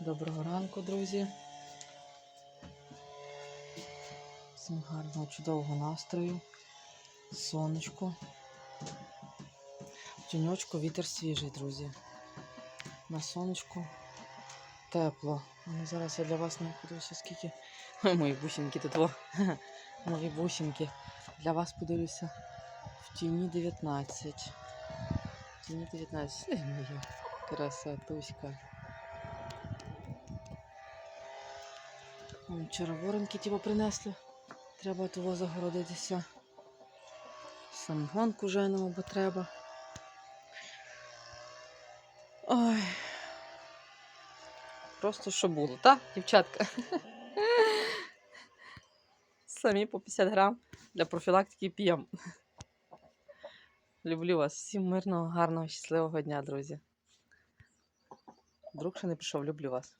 Доброго ранку, друзі. Всім гарного, чудового настрою. Сонечко. В тіньочку вітер свіжий, друзі. На сонечку тепло. Ну, зараз я для вас не подивлюся, скільки. Ой, мої бусинки тут. Мої бусинки. Для вас подивлюся в тіні 19. В тіні 19. Ей, моя красотуська. Вчора воронки тіво принесли. Треба того загородитися. Самогонку женемо, бо треба. Ой. Просто що було, так, дівчатка? Самі по 50 грам для профілактики п'ємо. Люблю вас. Всім мирного, гарного, щасливого дня, друзі. Друг ще не пішов, люблю вас.